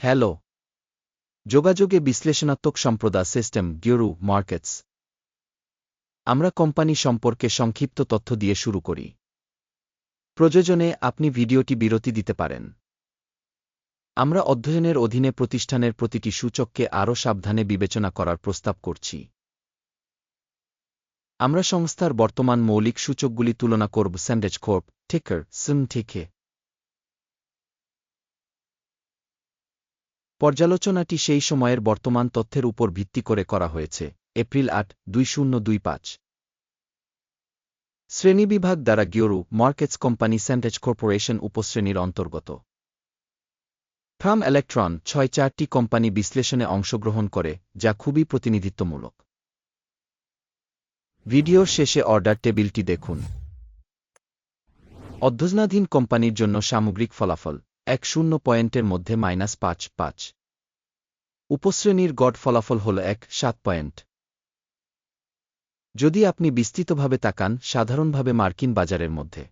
Hello. যোগাযোগে বিশ্লেষণাত্মক সম্প্রদায় সিস্টেম গিওরু মার্কেটস। আমরা কোম্পানি সম্পর্কে সংক্ষিপ্ত তথ্য দিয়ে শুরু করি। প্রয়োজনে আপনি ভিডিওটি বিরতি দিতে পারেন। আমরা অধ্যয়নের অধীনে প্রতিষ্ঠানের প্রতিটি সূচককে আরও সাবধানে বিবেচনা করার প্রস্তাব করছি। আমরা সংস্থার বর্তমান মৌলিক সূচকগুলি তুলনা করব স্যান্ডেজ কর্প, টিকার সিম থেকে পর্যালোচনাটি সেই সময়ের বর্তমান তথ্যের উপর ভিত্তি করে করা হয়েছে, এপ্রিল আট, দুই শূন্য দুই পাঁচ। শ্রেণীবিভাগ দ্বারা গিওরু মার্কেটস কোম্পানি স্যান্ডেজ কর্পোরেশন উপশ্রেণীর অন্তর্গত। ফ্রাম ইলেকট্রন ছয় চারটি কোম্পানি বিশ্লেষণে অংশগ্রহণ করে, যা খুবই প্রতিনিধিত্বমূলক। ভিডিওর শেষে অর্ডার টেবিলটি দেখুন। অধ্যজনাধীন কোম্পানির জন্য সামগ্রিক ফলাফল, এক শূন্য পয়েন্টের মধ্যে মাইনাস পাঁচ পাঁচ। উপশ্রেণীর গড় ফলাফল হল এক, সাত পয়েন্ট। যদি আপনি বিস্তৃতভাবে তাকান, সাধারণভাবে মার্কিন বাজারের মধ্যে।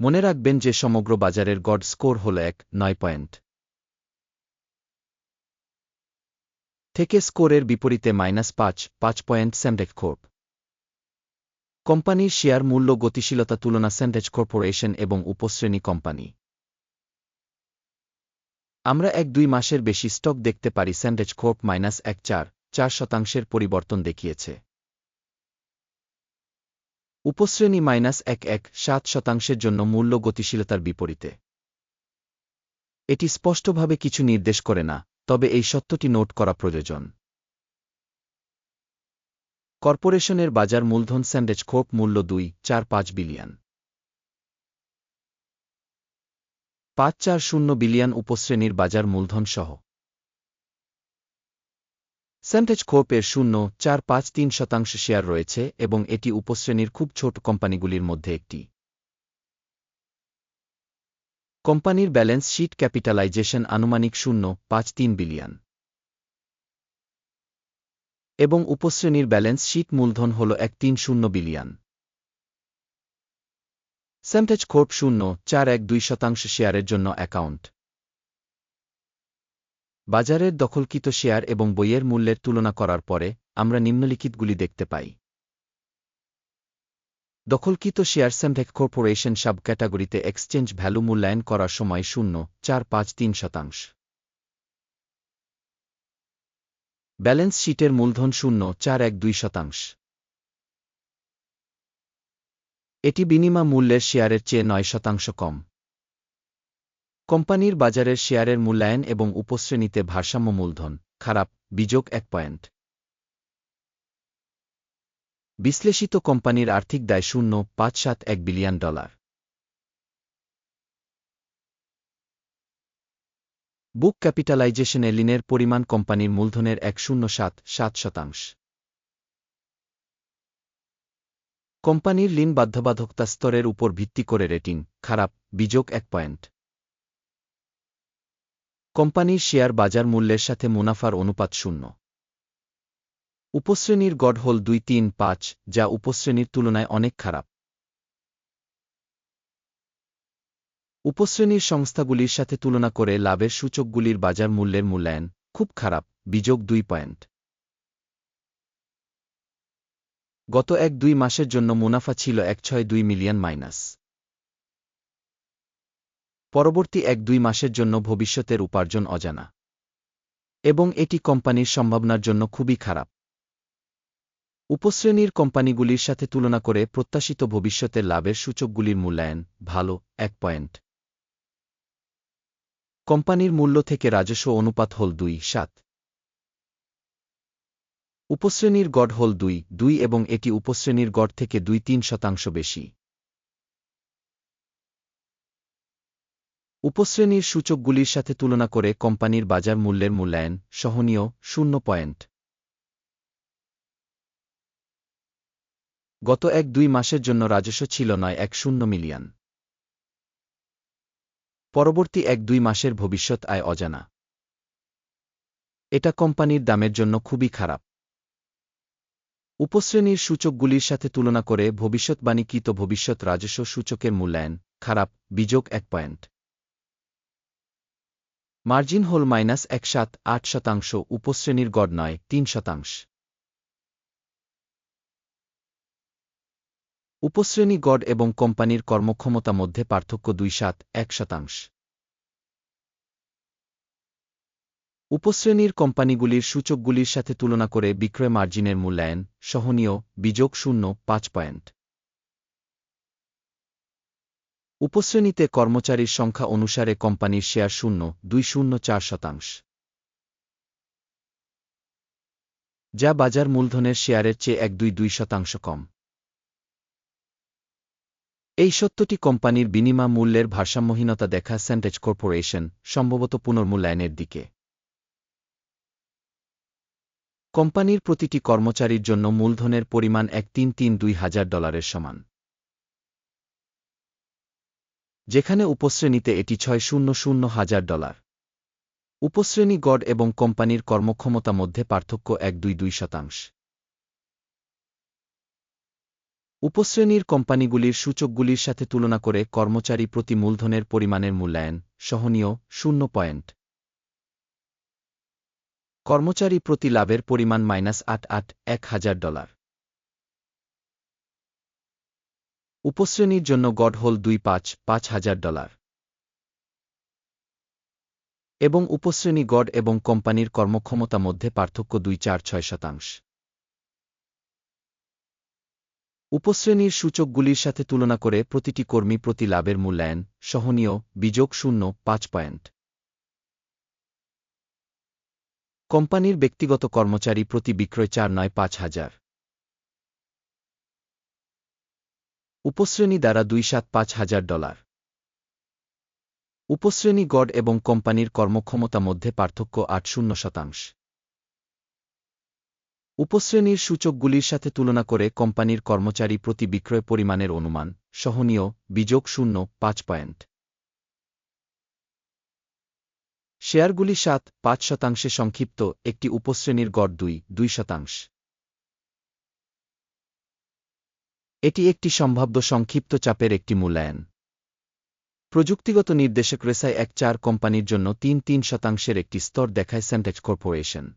মনে রাখবেন যে সমগ্র বাজারের গড স্কোর হল এক, নয় পয়েন্ট। থেকে স্কোরের বিপরীতে মাইনাস পাঁচ পাঁচ পয়েন্ট স্যান্ডেক কোর্প। কোম্পানির শেয়ার মূল্য গতিশীলতা তুলনা স্যান্ডেজ কর্পোরেশন এবং উপশ্রেণী কোম্পানি। আমরা এক দুই মাসের বেশি স্টক দেখতে পারি স্যান্ডেজ কোর্প মাইনাস এক চার চার শতাংশের পরিবর্তন দেখিয়েছে। উপশ্রেণী মাইনাস এক এক, সাত শতাংশের জন্য মূল্য গতিশীলতার বিপরীতে। এটি স্পষ্টভাবে কিছু নির্দেশ করে না, তবে এই সত্যটি নোট করা প্রয়োজন। কর্পোরেশনের বাজার মূলধন স্যান্ডেজ খোপ মূল্য দুই, চার পাঁচ বিলিয়ন। পাঁচ চার শূন্য বিলিয়ন উপশ্রেণীর বাজার মূলধন সহ স্যান্টেজ কোর্পের শূন্য চার পাঁচ তিন শতাংশ শেয়ার রয়েছে এবং এটি উপশ্রেণীর খুব ছোট কোম্পানিগুলির মধ্যে একটি। কোম্পানির ব্যালেন্স শিট ক্যাপিটালাইজেশন আনুমানিক শূন্য পাঁচ তিন বিলিয়ন। এবং উপশ্রেণীর ব্যালেন্স শিট মূলধন হল এক তিন শূন্য বিলিয়ন। স্যান্টেজ কোর্প শূন্য, চার এক দুই শতাংশ শেয়ারের জন্য অ্যাকাউন্ট। বাজারের দখলকৃত শেয়ার এবং বইয়ের মূল্যের তুলনা করার পরে, আমরা নিম্নলিখিতগুলি দেখতে পাই। দখলকৃত শেয়ার সেমভেক কর্পোরেশন সাব ক্যাটাগরিতে এক্সচেঞ্জ ভ্যালু মূল্যায়ন করার সময় শূন্য, চার পাঁচ তিন শতাংশ। ব্যালেন্স শিটের মূলধন শূন্য, চার এক দুই শতাংশ। এটি বিনিমা মূল্যের শেয়ারের চেয়ে নয় শতাংশ কম। কোম্পানির বাজারের শেয়ারের মূল্যায়ন এবং উপশ্রেণীতে ভারসাম্য মূলধন, খারাপ, বিযোগ এক পয়েন্ট। বিশ্লেষিত কোম্পানির আর্থিক দায় শূন্য, পাঁচ সাত এক বিলিয়ন ডলার। বুক ক্যাপিটালাইজেশনে লিনের পরিমাণ কোম্পানির মূলধনের এক শূন্য সাত সাত শতাংশ। কোম্পানির লিন বাধ্যবাধকতা স্তরের উপর ভিত্তি করে রেটিং, খারাপ বিযোগ এক পয়েন্ট। কোম্পানির শেয়ার বাজার মূল্যের সাথে মুনাফার অনুপাত শূন্য। উপশ্রেণীর গড় হল দুই তিন পাঁচ, যা উপশ্রেণীর তুলনায় অনেক খারাপ। উপশ্রেণীর সংস্থাগুলির সাথে তুলনা করে লাভের সূচকগুলির বাজার মূল্যের মূল্যায়ন খুব খারাপ বিযোগ দুই পয়েন্ট। গত এক দুই মাসের জন্য মুনাফা ছিল এক ছয় দুই মিলিয়ন মাইনাস। পরবর্তী এক দুই মাসের জন্য ভবিষ্যতের উপার্জন অজানা। এবং এটি কোম্পানির সম্ভাবনার জন্য খুবই খারাপ। উপশ্রেণীর কোম্পানিগুলির সাথে তুলনা করে প্রত্যাশিত ভবিষ্যতের লাভের সূচকগুলির মূল্যায়ন ভালো, এক পয়েন্ট। কোম্পানির মূল্য থেকে রাজস্ব অনুপাত হল দুই, সাত। উপশ্রেণীর গড় হল দুই দুই এবং এটি উপশ্রেণীর গড় থেকে দুই তিন শতাংশ বেশি। উপশ্রেণীর সূচকগুলির সাথে তুলনা করে কোম্পানির বাজার মূল্যের মূল্যায়ন সহনীয় শূন্য পয়েন্ট। গত এক দুই মাসের জন্য রাজস্ব ছিল নয়, এক শূন্য মিলিয়ন। পরবর্তী এক দুই মাসের ভবিষ্যৎ আয় অজানা। এটা কোম্পানির দামের জন্য খুবই খারাপ। উপশ্রেণীর সূচকগুলির সাথে তুলনা করে ভবিষ্যৎবাণীকৃত ভবিষ্যৎ রাজস্ব সূচকের মূল্যায়ন, খারাপ, বিযোগ এক পয়েন্ট। মার্জিন হোল মাইনাস এক সাত আট শতাংশ, উপশ্রেণীর গড় নয়, তিন শতাংশ। উপশ্রেণী গড় এবং কোম্পানির কর্মক্ষমতা মধ্যে পার্থক্য দুই সাত, এক শতাংশ। উপশ্রেণীর কোম্পানিগুলির সূচকগুলির সাথে তুলনা করে বিক্রয় মার্জিনের মূল্যায়ন, সহনীয়, বিযোগ শূন্য, পাঁচ পয়েন্ট। উপশ্রেণীতে কর্মচারীর সংখ্যা অনুসারে কোম্পানির শেয়ার শূন্য, দুই শূন্য চার শতাংশ। যা বাজার মূলধনের শেয়ারের চেয়ে এক দুই দুই শতাংশ কম। এই সত্যটি কোম্পানির বিনিময় মূল্যের ভারসাম্যহীনতা দেখা সেন্টেজ কর্পোরেশন সম্ভবত পুনর্মূল্যায়নের দিকে। কোম্পানির প্রতিটি কর্মচারীর জন্য মূলধনের পরিমাণ এক তিন তিন দুই হাজার ডলারের সমান। যেখানে উপশ্রেণীতে এটি ছয় শূন্য শূন্য হাজার ডলার। উপশ্রেণী গড় এবং কোম্পানির কর্মক্ষমতা মধ্যে পার্থক্য এক দুই দুই শতাংশ। উপশ্রেণীর কোম্পানিগুলির সূচকগুলির সাথে তুলনা করে কর্মচারী প্রতি মূলধনের পরিমাণের মূল্যায়ন সহনীয় শূন্য পয়েন্ট। কর্মচারী প্রতি লাভের পরিমাণ মাইনাস আট আট এক হাজার ডলার। উপশ্রেণীর জন্য গড় হোল দুই পাঁচ পাঁচ হাজার ডলার। এবং উপশ্রেণী গড় এবং কোম্পানির কর্মক্ষমতা মধ্যে পার্থক্য দুই চার ছয় শতাংশ। উপশ্রেণীর সূচকগুলির সাথে তুলনা করে প্রতিটি কর্মী প্রতি লাভের মূল্যায়ন সহনীয় বিযোগ শূন্য পাঁচ পয়েন্ট। কোম্পানির ব্যক্তিগত কর্মচারী প্রতি বিক্রয় চার নয় পাঁচ হাজার। উপশ্রেণী দ্বারা দুই সাত পাঁচ হাজার ডলার। উপশ্রেণী গড় এবং কোম্পানির কর্মক্ষমতা মধ্যে পার্থক্য আট শূন্য শতাংশ। উপশ্রেণীর সূচকগুলির সাথে তুলনা করে কোম্পানির কর্মচারী প্রতি বিক্রয় পরিমাণের অনুমান, সহনীয়, বিযোগ শূন্য, পাঁচ পয়েন্ট। শেয়ারগুলি সাত, পাঁচ শতাংশে সংক্ষিপ্ত, একটি উপশ্রেণীর গড় দুই দুই শতাংশ। এটি একটি সম্ভাব্য সংক্ষিপ্ত চাপের একটি মূল্যায়ন। প্রযুক্তিগত নির্দেশক রেসাই এক চার কোম্পানির জন্য তিন তিন শতাংশের একটি স্তর দেখায় সেন্টেজ কর্পোরেশন।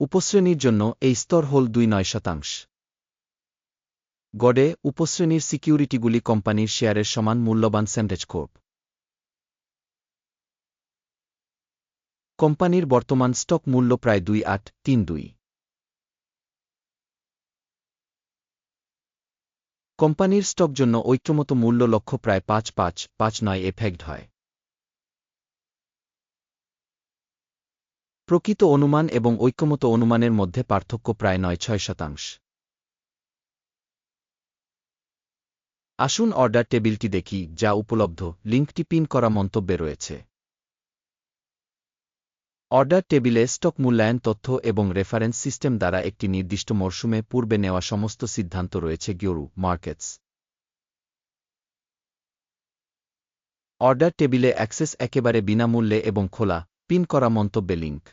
উপশ্রেণীর জন্য এই স্তর হল দুই, নয় শতাংশ। গডে উপশ্রেণীর সিকিউরিটিগুলি কোম্পানির শেয়ারের সমান মূল্যবান সেন্টেজ কোর্প। কোম্পানির বর্তমান স্টক মূল্য প্রায় দুই আট তিন দুই। কোম্পানির স্টক জন্য ঐক্যমত মূল্য লক্ষ্য প্রায় পাঁচ পাঁচ পাঁচ নয় এফেক্ট হয়। প্রকৃত অনুমান এবং ঐক্যমত অনুমানের মধ্যে পার্থক্য প্রায় নয় ছয় শতাংশ। আসুন অর্ডার টেবিলটি দেখি যা উপলব্ধ। লিঙ্কটি পিন করা মন্তব্যে রয়েছে। অর্ডার টেবিলে স্টক মূল্যায়ন তথ্য এবং রেফারেন্স সিস্টেম দ্বারা একটি নির্দিষ্ট মরশুমে পূর্বে নেওয়া সমস্ত সিদ্ধান্ত রয়েছে গিওরু মার্কেটস। অর্ডার টেবিলে অ্যাক্সেস একেবারে বিনামূল্যে এবং খোলা, পিন করা মন্তব্যে লিঙ্ক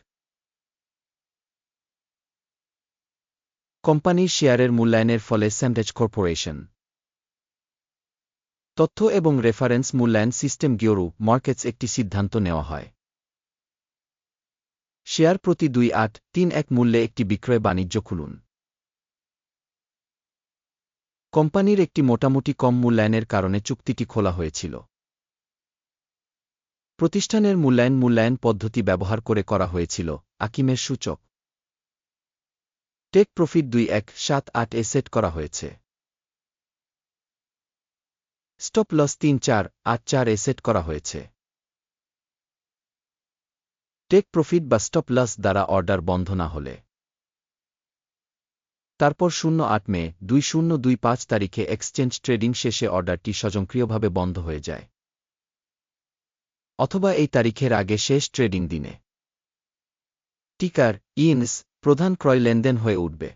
কোম্পানির শেয়ারের মূল্যায়নের ফলে স্যান্ডেজ কর্পোরেশন। তথ্য এবং রেফারেন্স মূল্যায়ন সিস্টেম গিওরু মার্কেটস একটি সিদ্ধান্ত নেওয়া হয়। শেয়ার প্রতি দুই আট তিন এক মূল্যে একটি বিক্রয় বাণিজ্য খুলুন। কোম্পানির একটি মোটামুটি কম মূল্যায়নের কারণে চুক্তিটি খোলা হয়েছিল। প্রতিষ্ঠানের মূল্যায়ন মূল্যায়ন পদ্ধতি ব্যবহার করে করা হয়েছিল, আকিমের সূচক। টেক প্রফিট দুই এক সাত আট এ সেট করা হয়েছে। স্টপ লস তিন চার আট চার এ সেট করা হয়েছে। টেক প্রফিট বা স্টপ লস দ্বারা অর্ডার বন্ধ না হলে। তারপর শূন্য আট মে, দুই শূন্য দুই পাঁচ তারিখে এক্সচেঞ্জ ট্রেডিং শেষে অর্ডারটি স্বয়ংক্রিয়ভাবে বন্ধ হয়ে যায়। অথবা এই তারিখের আগে শেষ ট্রেডিং দিনে। টিকার, ইনস, প্রধান ক্রয় লেনদেন হয়ে উঠবে।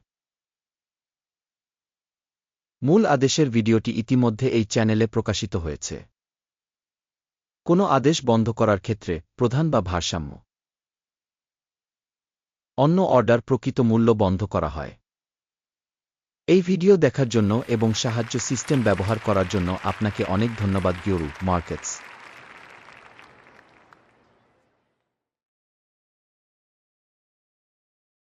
মূল আদেশের ভিডিওটি ইতিমধ্যে এই চ্যানেলে প্রকাশিত হয়েছে। কোনো আদেশ বন্ধ করার ক্ষেত্রে প্রধান বা ভারসাম্য। অন্য অর্ডার প্রকৃত মূল্য বন্ধ করা হয়। এই ভিডিও দেখার জন্য এবং সাহায্য সিস্টেম ব্যবহার করার জন্য আপনাকে অনেক ধন্যবাদ গিয়রু মার্কেটস।